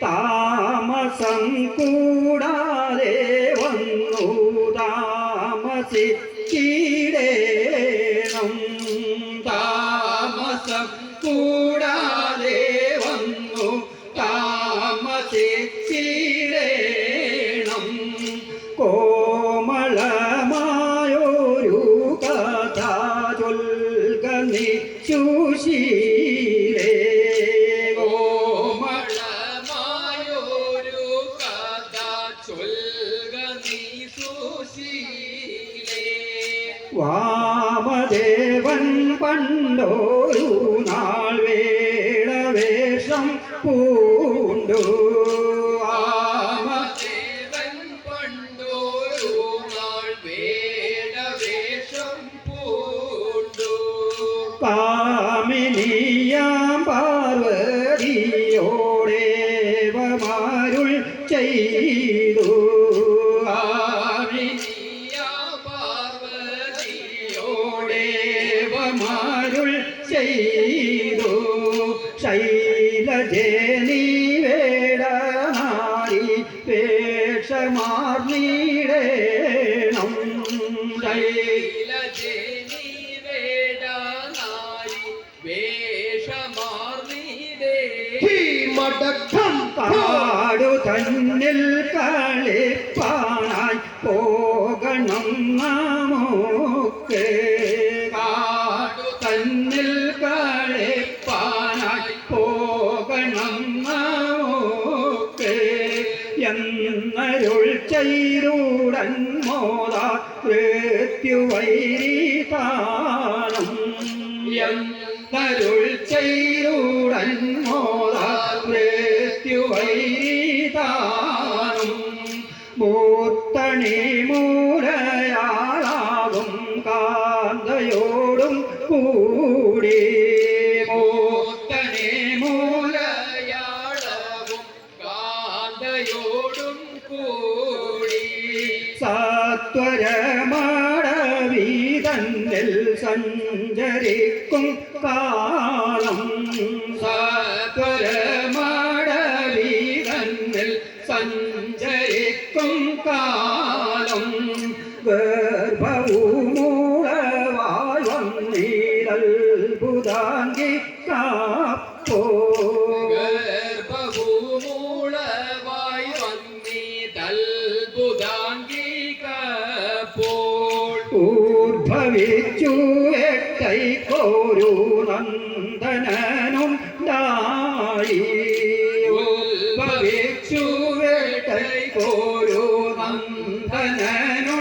താമസം കൂടാതെ വന്നു താമസിച്ചിടേണം താമസം കൂടാതെ വന്നു താമസിച്ചിടേണം കോമളമായൊരു നീ സുശീലേ കോമള മായൊരു കഥ ചൊൽക നീ സുശീലേ. വാമദേവൻ പണ്ടൊരു കാമിനിയാം പാർവതിയോടേവമാരുൾ ചെയ്തു. കാമിനി നീയാ പാർവതിയോടെ ദേവമാരുൾ ചെയ്തു. ശൈലജേ നീ വേടനാരി വേഷമാർന്നീടേണം ശൈല ശൈലജനി മടക്കം പാടു തന്നിൽ കളിപ്പാണായി പോകണം നമുക്ക്. കാടു തന്നിൽ കളിപ്പാണായി പോകണം നമുക്ക്. എന്നരുൾ ചെയ്തൂടൻ മോദ മൃത്യുവൈരീതാനം എന്നരുൾ ചെയ്തൂടൻ മോദ மூத்தணி மூரையாளாவும் காந்தையோடும் கூடி. மூத்தணி மூரையாளாவும் காந்தையோடும் கூடி. சாத்வரமாடவீதன்னில் சஞ்சரிக்கும் காலம் കാലം ഗർഭവുമൂളവായി വന്നീരൽബുദാങ്കി കാപ്പോ ഗർഭഭൂമൂളവായി വന്നീതൽബുദാംഗികപ്പോൾ ഉദ്ഭവിച്ചു എട്ടൈക്കോരു നന്ദനനും ദായി. ഉദ്ഭവിച്ചു പോരോ നന്ദനനും